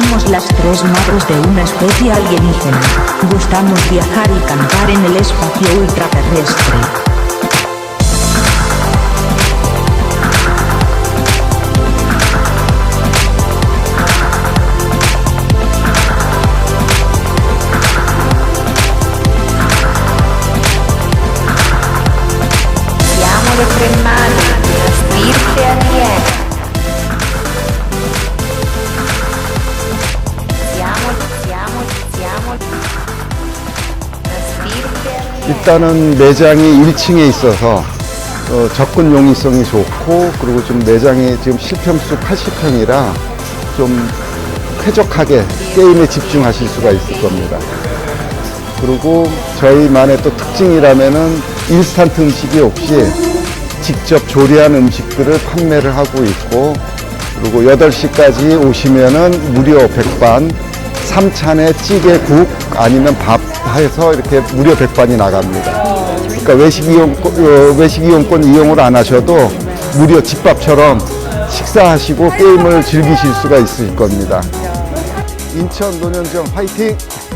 Somos las tres magos de una especie alienígena. Gustamos viajar y cantar en el espacio ultraterrestre. 일단은 매장이 1층에 있어서 어, 접근 용이성이 좋고 그리고 좀 매장이 지금 실평수 80평이라 좀 쾌적하게 게임에 집중하실 수가 있을 겁니다. 그리고 저희만의 또 특징이라면은 인스턴트 음식이 없이 직접 조리한 음식들을 판매를 하고 있고 그리고 8시까지 오시면은 무료 백반, 3찬에 찌개, 국 아니면 밥 해서 이렇게 무료 백반이 나갑니다. 그러니까 외식 이용권, 어, 외식 이용권 이용을 안 하셔도 무료 집밥처럼 식사하시고 게임을 즐기실 수가 있을 겁니다. 인천 노년정 화이팅!